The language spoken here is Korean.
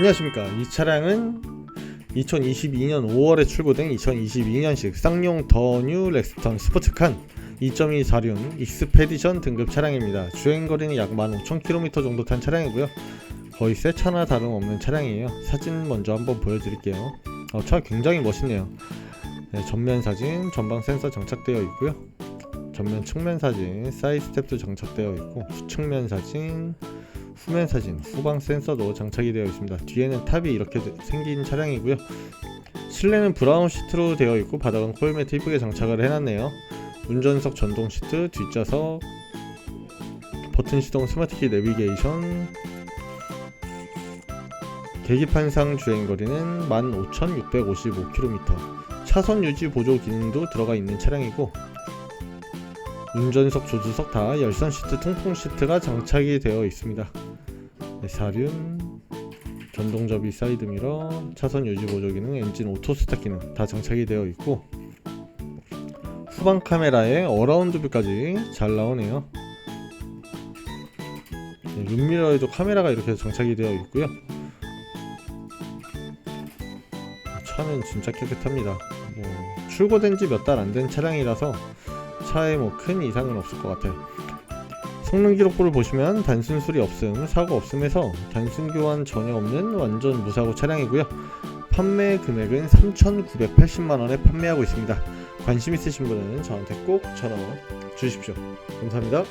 안녕하십니까. 이 차량은 2022년 5월에 출고된 2022년식 쌍용 더 뉴 렉스턴 스포츠칸 2.2 4륜 익스페디션 등급 차량입니다. 주행거리는 약 15,000km 정도 탄 차량이고요. 거의 새 차나 다름없는 차량이에요. 사진 먼저 한번 보여드릴게요. 어, 차 굉장히 멋있네요. 네, 전면 사진 전방 센서 장착되어 있고요. 전면 측면 사진 사이드 스텝도 장착되어 있고 후측면 사진 후면 사진, 후방 센서도 장착이 되어 있습니다. 뒤에는 탑이 이렇게 되- 생긴 차량이고요. 실내는 브라운 시트로 되어 있고 바닥은 코일 매트 이쁘게 장착을 해놨네요. 운전석 전동 시트, 뒷좌석, 버튼 시동 스마트키 내비게이션, 계기판상 주행거리는 15,655km. 차선 유지 보조 기능도 들어가 있는 차량이고 운전석, 조수석 다 열선 시트, 통풍 시트가 장착이 되어 있습니다. 네, 사륜, 전동 접이 사이드 미러, 차선 유지 보조 기능, 엔진 오토 스타트 기능 다 장착이 되어 있고 후방 카메라에 어라운드 뷰까지 잘 나오네요. 네, 룸미러에도 카메라가 이렇게 장착이 되어 있고요. 차는 진짜 깨끗합니다. 뭐 출고된 지 몇 달 안 된 차량이라서 차에 뭐 큰 이상은 없을 것 같아요. 성능 기록부를 보시면 단순 수리 없음, 사고 없음에서 단순 교환 전혀 없는 완전 무사고 차량이고요. 판매 금액은 3,980만 원에 판매하고 있습니다. 관심 있으신 분은 저한테 꼭 전화 주십시오. 감사합니다.